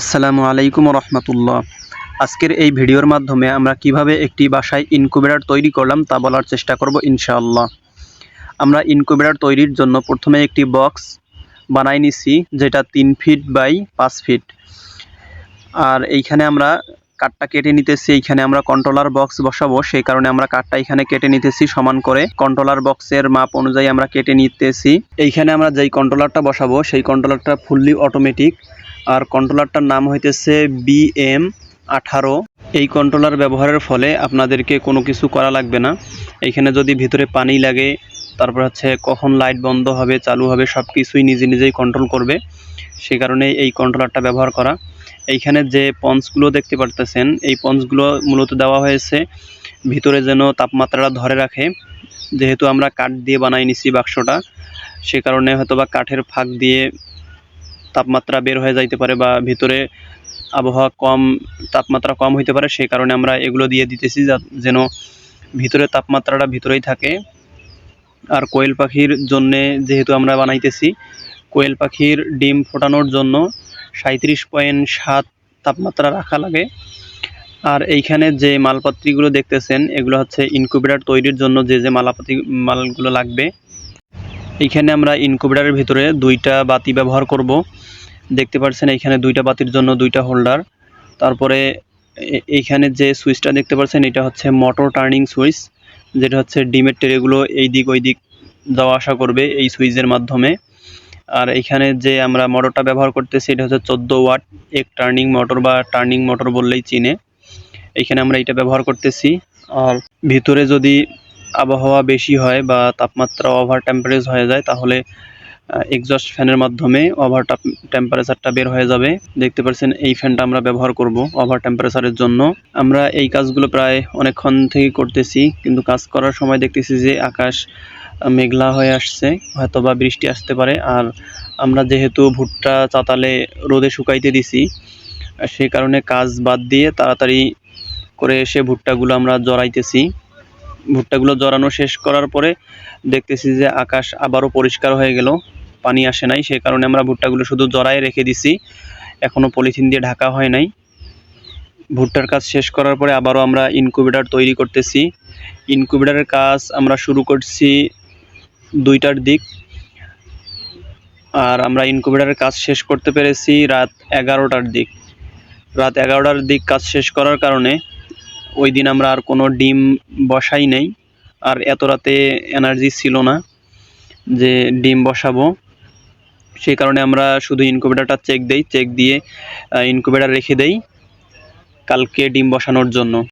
আসসালামু আলাইকুম রহমতুল্লাহ। আজকের এই ভিডিওর মাধ্যমে আমরা কীভাবে একটি বাসায় ইনকুবেটর তৈরি করলাম তা বলার চেষ্টা করব ইনশাআল্লাহ। আমরা ইনকুবেটর তৈরির জন্য প্রথমে একটি বক্স বানাই নিছি, যেটা তিন ফিট বাই পাঁচ ফিট আর এইখানে আমরা কাঠটা কেটে নিতেছি, এইখানে আমরা কন্ট্রোলার বক্স বসাবো, সেই কারণে আমরা কাঠটা এখানে কেটে নিতেছি সমান করে। কন্ট্রোলার বক্সের মাপ অনুযায়ী আমরা কেটে নিতেছি। এইখানে আমরা যেই কন্ট্রোলারটা বসাবো, সেই কন্ট্রোলারটা ফুললি অটোমেটিক আর কন্ট্রোলারটার নাম হইতেছে বিএম আঠারো। এই কন্ট্রোলার ব্যবহারের ফলে আপনাদেরকে কোনো কিছু করা লাগবে না। এইখানে যদি ভিতরে পানি লাগে, তারপর হচ্ছে কখন লাইট বন্ধ হবে, চালু হবে সব কিছুই নিজে নিজেই কন্ট্রোল করবে। সেই কারণে এই কন্ট্রোলারটা ব্যবহার করা। এইখানে যে পঞ্চগুলো দেখতে পারতেছেন, এই পঞ্চগুলো মূলত দেওয়া হয়েছে ভিতরে যেন তাপমাত্রাটা ধরে রাখে। যেহেতু আমরা কাঠ দিয়ে বানাই নিছি বাক্সটা, সে কারণে হয়তো বা কাঠের ফাঁক দিয়ে তাপমাত্রা বের হয়ে যাইতে পারে বা ভিতরে আবহাওয়া কম, তাপমাত্রা কম হইতে পারে, সেই কারণে আমরা এগুলো দিয়ে দিতেছি যেন ভিতরে তাপমাত্রাটা ভিতরেই থাকে। আর কোয়েল পাখির জন্যে যেহেতু আমরা বানাইতেছি, কোয়েল পাখির ডিম ফোটানোর জন্য সাঁত্রিশ পয়েন্ট সাত তাপমাত্রা রাখা লাগে। আর এইখানে যে মালপাত্রিগুলো দেখতেছেন, এগুলো হচ্ছে ইনকুবেটর তৈরির জন্য যে যে মালাপাতি মালগুলো লাগবে এইখানে আমরা ইনকুবেটরের ভিতরে দুইটা বাতি ব্যবহার করব। দেখতে পাচ্ছেন এইখানে দুইটা বাতির জন্য দুইটা হোল্ডার তারপরে এইখানে যে সুইচটা দেখতে পাচ্ছেন, এটা হচ্ছে মোটর টার্নিং সুইচ যেটা হচ্ছে ডিমের ট্রেগুলো এই দিক ওই দিক যাওয়া আসা করবে এই সুইচের মাধ্যমে। আর এইখানে যে আমরা মোটরটা ব্যবহার করতেছি, এটা হচ্ছে চোদ্দ ওয়াট এক টার্নিং মোটর বা টার্নিং মোটর বললেই চিনে। এইখানে আমরা এটা ব্যবহার করতেছি। আর ভিতরে যদি আবহাওয়া বেশি হয় বা তাপমাত্রা ওভার টেম্পারেচার হয়ে যায়, তাহলে এক্সস্ট ফ্যানের মাধ্যমে ওভার টেম্পারেচারটা বের হয়ে যাবে। দেখতে পাচ্ছেন এই ফ্যানটা আমরা ব্যবহার করব ওভার টেম্পারেচারের জন্য। আমরা এই কাজগুলো প্রায় অনেকক্ষণ থেকে করতেছি, কিন্তু কাজ করার সময় দেখতেছি যে আকাশ মেঘলা হয়ে আসছে হয়তো বা বৃষ্টি আসতে পারে। আর আমরা যেহেতু ভুট্টা চাতালে রোদে শুকাইতে দিছি সেই কারণে কাজ বাদ দিয়ে তাড়াতাড়ি করে এসে ভুট্টাগুলো আমরা জড়াইতেছি। ভুট্টাগুলো জড়ানো শেষ করার পরে দেখতেছি যে আকাশ আবারও পরিষ্কার হয়ে গেল, পানি আসে নাই, সেই কারণে আমরা ভুট্টাগুলো শুধু জড়ায় রেখে দিছি। এখনও পলিথিন দিয়ে ঢাকা হয় নাই। ভুট্টার কাজ শেষ করার পরে আবারও আমরা ইনকুবেটর তৈরি করতেছি। ইনকুবেটরের কাজ আমরা শুরু করছি দুইটার দিক। আর আমরা ইনকুবেটরের কাজ শেষ করতে পেরেছি রাত এগারোটার দিক। রাত এগারোটার দিক কাজ শেষ করার কারণে ওই দিন আমরা আর কোনো ডিম বসাই নেই। আর এত রাতে এনার্জি ছিল না যে ডিম বসাবো। সেই কারণে আমরা শুধু ইনকুবেটারটা চেক দেই চেক দিয়ে ইনকুবেটার রেখে দেই কালকে ডিম বসানোর জন্য।